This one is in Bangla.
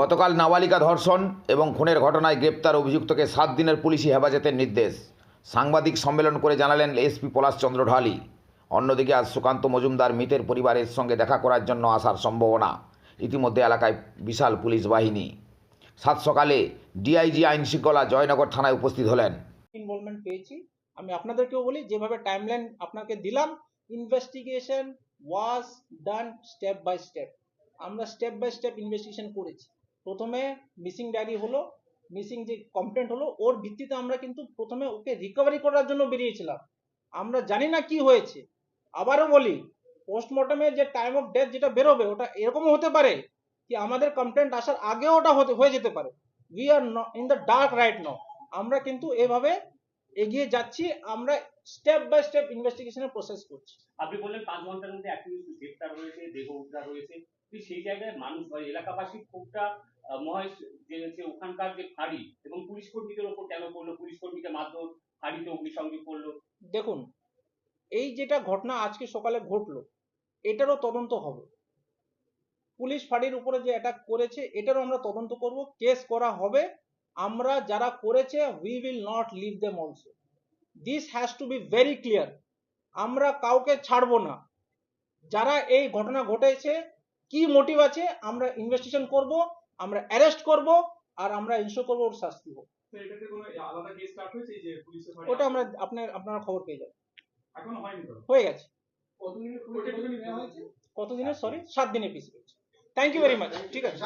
গতকাল নাবালিকা ধর্ষণ এবং খুনের ঘটনায় গ্রেপ্তার অভিযুক্তকে সাত দিনের পুলিশি হেফাজতের নির্দেশ। সাংবাদিক সম্মেলন করে জানালেন এসপি পলাশচন্দ্র ঢালি। অন্যদিকে আজ সুকান্ত মজুমদার মৃতের পরিবারের সঙ্গে দেখা করার জন্য আসার সম্ভাবনা। ইতিমধ্যে এলাকায় বিশাল পুলিশ বাহিনী। সাত সকালে ডিআইজি আইন শৃঙ্খলা জয়নগর থানায় উপস্থিত হলেন। ইনভলভমেন্ট পেয়েছি। আমি আপনাদেরকেও বলি, যেভাবে টাইমলাইন আপনাকে দিলাম investigation was done step by step আমরা স্টেপ বাই স্টেপ ইনভেস্টিগেশন করেছি। প্রথমে মিসিং ডায়েরি হলো মিসিং যে কমপ্লেন্ট হলো ওর ভিত্তিতে আমরা কিন্তু প্রথমে ওকে রিকভারি করার জন্য বেরিয়েছিলাম। আমরা জানি না কি হয়েছে। আবারও বলি পোস্টমর্টমের যে টাইম অফ ডেথ যেটা বেরোবে ওটা এরকমও হতে পারে কি আমাদের কমপ্লেন্ট আসার আগেও ওটা হতে হয়ে যেতে পারে। We are in the dark right now আমরা কিন্তু এভাবে এগিয়ে যাচ্ছি আমরা স্টেপ বাই স্টেপ ইনভেস্টিগেশনের প্রসেস করছি। আপনি বললেন পাঁচ ঘণ্টার মধ্যে অ্যাক্টিভিস্ট গ্রেপ্তার হয়েছে দেহ উদ্ধার হয়েছে। সেই জায়গায় মানুষ হয়? এলাকাবাসী আহ, মহেশ যে যে ওখানকার যে ফাঁড়ি এবং পুলিশ কর্মীদের ওপর কেন করল পুলিশ কর্মীকে মারধর, ফাঁড়িতে অগ্নিসংযোগ করল। দেখুন, এই যেটা ঘটনা আজকে সকালে ঘটলো, এটারও তদন্ত হবে। পুলিশ ফাঁড়ির উপরে যে অ্যাটাক করেছে, এটারও আমরা তদন্ত করব। কেস করা হবে। আমরা যারা করেছে we will not leave them also this has to be very clear আমরা কাউকে ছাড়বো না। যারা এই ঘটনা ঘটেছে, কি মোটিভ আছে, আমরা ইনভেস্টিগেশন করব। আমরা অ্যারেস্ট করব আর আমরা ইনশোর করব ওর শাস্তি হোক। তো এটাতে কোনো আলাদা কেস স্টার্ট হয়েছে যে পুলিশের ফাঁড়ি- ওটা আমরা আপনার আপনারা খবর পেয়ে যাবেন। এখনও হয়নি হয়ে গেছে। কতদিনের সরি সাত দিনের পিছিয়ে থ্যাংক ইউ ভেরি মাচ ঠিক আছে।